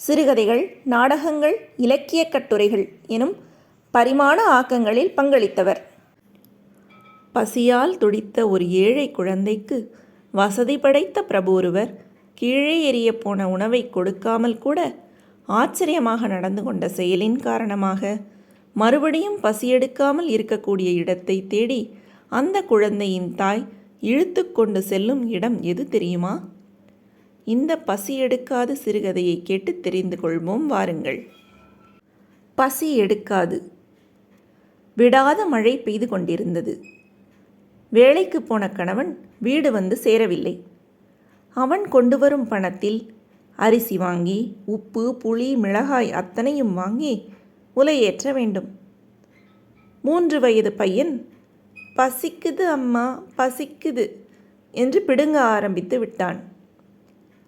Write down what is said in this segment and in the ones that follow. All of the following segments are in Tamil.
சிறுகதைகள் நாடகங்கள் இலக்கியக் கட்டுரைகள் எனும் பரிமாண ஆக்கங்களில் பங்களித்தவர். பசியால் துடித்த ஒரு ஏழை குழந்தைக்கு வசதி படைத்த பிரபு ஒருவர் கீழே எறிய போன உணவை கொடுக்காமல் கூட ஆச்சரியமாக நடந்து கொண்ட செயலின் காரணமாக மறுபடியும் பசியெடுக்காமல் இருக்கக்கூடிய இடத்தை தேடி அந்த குழந்தையின் தாய் இழுத்து கொண்டு செல்லும் இடம் எது தெரியுமா? இந்த பசி எடுக்காது சிறுகதையை கேட்டு தெரிந்து கொள்வோம் வாருங்கள். பசி எடுக்காது. விடாத மழை பெய்து கொண்டிருந்தது. வேலைக்கு போன கணவன் வீடு வந்து சேரவில்லை. அவன் கொண்டு வரும் பணத்தில் அரிசி வாங்கி உப்பு புளி மிளகாய் அத்தனையும் வாங்கி உலையேற்ற வேண்டும். மூன்று வயது பையன் பசிக்குது அம்மா பசிக்குது என்று பிடுங்க ஆரம்பித்து விட்டான்.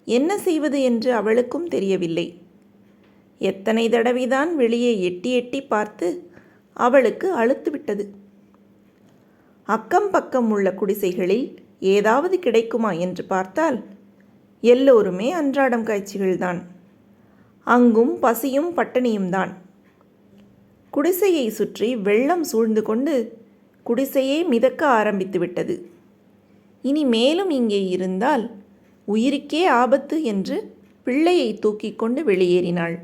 என்ன செய்வது என்று அவளுக்கும் தெரியவில்லை. எத்தனை தடவைதான் வெளியே எட்டி எட்டி பார்த்து அவளுக்கு அழுத்துவிட்டது அக்கம் பக்கம் உள்ள குடிசைகளில் ஏதாவது கிடைக்குமா என்று பார்த்தால் எல்லோருமே அன்றாடம் காய்ச்சிகள்தான் அங்கும் பசியும் பட்டினியும் தான். குடிசையை சுற்றி வெள்ளம் சூழ்ந்து கொண்டு குடிசையே மிதக்க ஆரம்பித்து விட்டது. இனி மேலும் இங்கே இருந்தால் உயிருக்கே ஆபத்து என்று பிள்ளையை தூக்கி கொண்டு வெளியேறினாள்.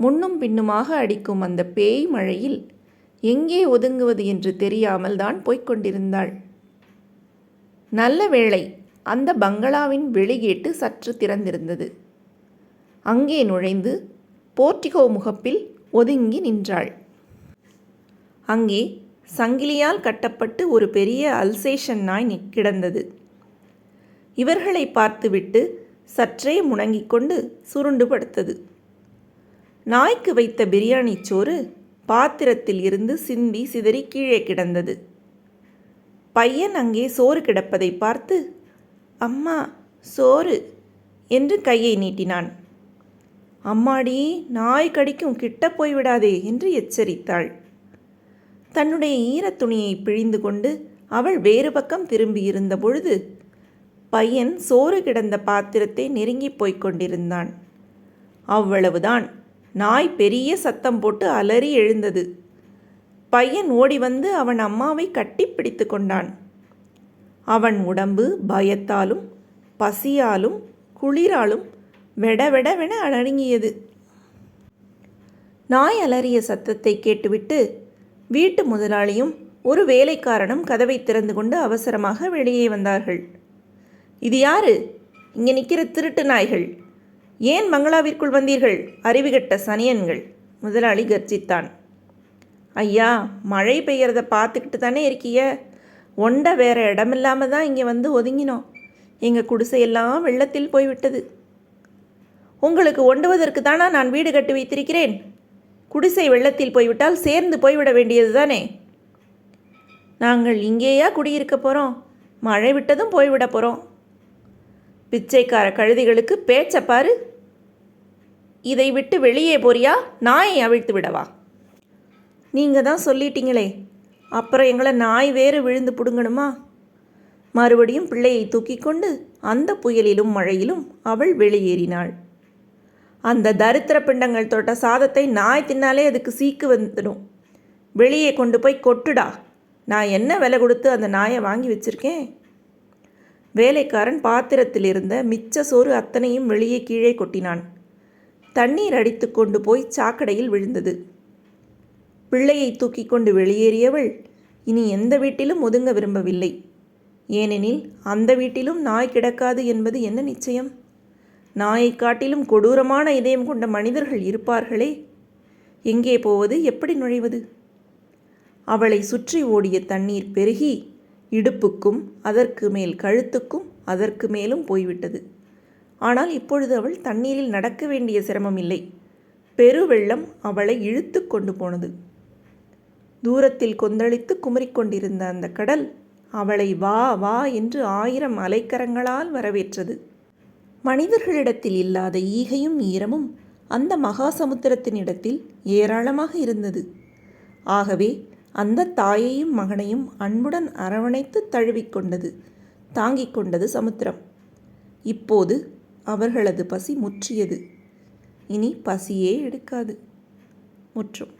முன்னும் பின்னுமாக அடிக்கும் அந்த பேய் மழையில் எங்கே ஒதுங்குவது என்று தெரியாமல் தான் போய்க்கொண்டிருந்தாள் நல்ல வேளை அந்த பங்களாவின் வெளிகேட்டு சற்று திறந்திருந்தது. அங்கே நுழைந்து போர்டிகோ முகப்பில் ஒதுங்கி நின்றாள். அங்கே சங்கிலியால் கட்டப்பட்டு ஒரு பெரிய அல்சேஷன் நாய் கிடந்தது. இவர்களை பார்த்துவிட்டு சற்றே முணங்கிக் கொண்டு சுருண்டு படுத்தது நாய்க்கு வைத்த பிரியாணி சோறு பாத்திரத்தில் இருந்து சிந்தி சிதறி கீழே கிடந்தது. பையன் அங்கே சோறு கிடப்பதை பார்த்து அம்மா சோறு என்று கையை நீட்டினான். அம்மாடி நாய் கடிக்கும் கிட்ட போய்விடாதே என்று எச்சரித்தாள். தன்னுடைய ஈரத்துணியை பிழிந்து கொண்டு அவள் வேறு பக்கம் திரும்பியிருந்த பொழுது பையன் சோறு கிடந்த பாத்திரத்தை நெருங்கிப் போய்க் கொண்டிருந்தான். அவ்வளவுதான். நாய் பெரிய சத்தம் போட்டு அலறி எழுந்தது. பையன் ஓடி வந்து அவன் அம்மாவை கட்டிப்பிடித்து கொண்டான். அவன் உடம்பு பயத்தாலும் பசியாலும் குளிராலும் வெட அடங்கியது நாய் அலறிய சத்தத்தை கேட்டுவிட்டு வீட்டு முதலாளியும் ஒரு வேலைக்காரனும் கதவை திறந்து கொண்டு அவசரமாக வெளியே வந்தார்கள். இது யாரு? இங்கே நிற்கிற திருட்டு நாய்கள். ஏன் மங்களாவிற்குள் வந்தீர்கள்? அறிவுகட்ட சனியன்கள். முதலாளி கர்ஜித்தான். ஐயா மழை பெய்யறத பார்த்துக்கிட்டு தானே இருக்கிய? ஒண்ட வேற இடமில்லாமல் தான் இங்கே வந்து ஒதுங்கினோம். எங்கள் குடிசையெல்லாம் வெள்ளத்தில் போய்விட்டது. உங்களுக்கு ஒண்டுவதற்கு தானா நான் வீடு கட்டி வைத்திருக்கிறேன்? குடிசை வெள்ளத்தில் போய்விட்டால் சேர்ந்து போய்விட வேண்டியது தானே? நாங்கள் இங்கேயா குடியிருக்க போகிறோம் மழை விட்டதும் போய்விட போகிறோம் பிச்சைக்கார கழுதிகளுக்கு பேச்ச பாரு. இதை விட்டு வெளியே போறியா? நாயை அவிழ்த்து விடவா? நீங்கள் தான் சொல்லிட்டீங்களே. அப்புறம் எங்களை நாய் வேறு விழுந்து பிடுங்கணுமா? மறுபடியும் பிள்ளையை தூக்கி கொண்டு அந்த புயலிலும் மழையிலும் அவள் வெளியேறினாள். அந்த தரித்திர பிண்டங்கள் தொட்ட சாதத்தை நாய் தின்னாலே அதுக்கு சீக்கு வந்துடும். வெளியே கொண்டு போய் கொட்டுடா. நான் என்ன விலை கொடுத்து அந்த நாயை வாங்கி வச்சுருக்கேன்? வேலைக்காரன் பாத்திரத்தில் இருந்த மிச்ச சோறு அத்தனையும் வெளியே கீழே கொட்டினான். தண்ணீர் அடித்து கொண்டு போய் சாக்கடையில் விழுந்தது. பிள்ளையை தூக்கி கொண்டு வெளியேறியவள் இனி எந்த வீட்டிலும் ஒதுங்க விரும்பவில்லை. ஏனெனில் அந்த வீட்டிலும் நாய் கிடக்காது என்பது என்ன நிச்சயம்? நாயைக் காட்டிலும் கொடூரமான இதயம் கொண்ட மனிதர்கள் இருப்பார்களே. எங்கே போவது எப்படி நுழைவது? அவளை சுற்றி ஓடிய தண்ணீர் பெருகி இடுப்புக்கும் அதற்கு மேல் கழுத்துக்கும் அதற்கு மேலும் போய்விட்டது. ஆனால் இப்பொழுது அவள் தண்ணீரில் நடக்க வேண்டிய சிரமம் இல்லை பெருவெள்ளம் அவளை இழுத்து கொண்டு போனது. தூரத்தில் கொந்தளித்து குமரிக்கொண்டிருந்த அந்த கடல் அவளை வா வா என்று ஆயிரம் அலைக்கரங்களால் வரவேற்றது. மனிதர்களிடத்தில் இல்லாத ஈகையும் ஈரமும் அந்த மகா சமுத்திரத்தின் இடத்தில் ஏராளமாக இருந்தது. ஆகவே அந்த தாயையும் மகனையும் அன்புடன் அரவணைத்து தழுவிக்கொண்டது தாங்கிக் கொண்டது சமுத்திரம். இப்போது அவர்களது பசி முற்றியது. இனி பசியே எடுக்காது. முற்றும்.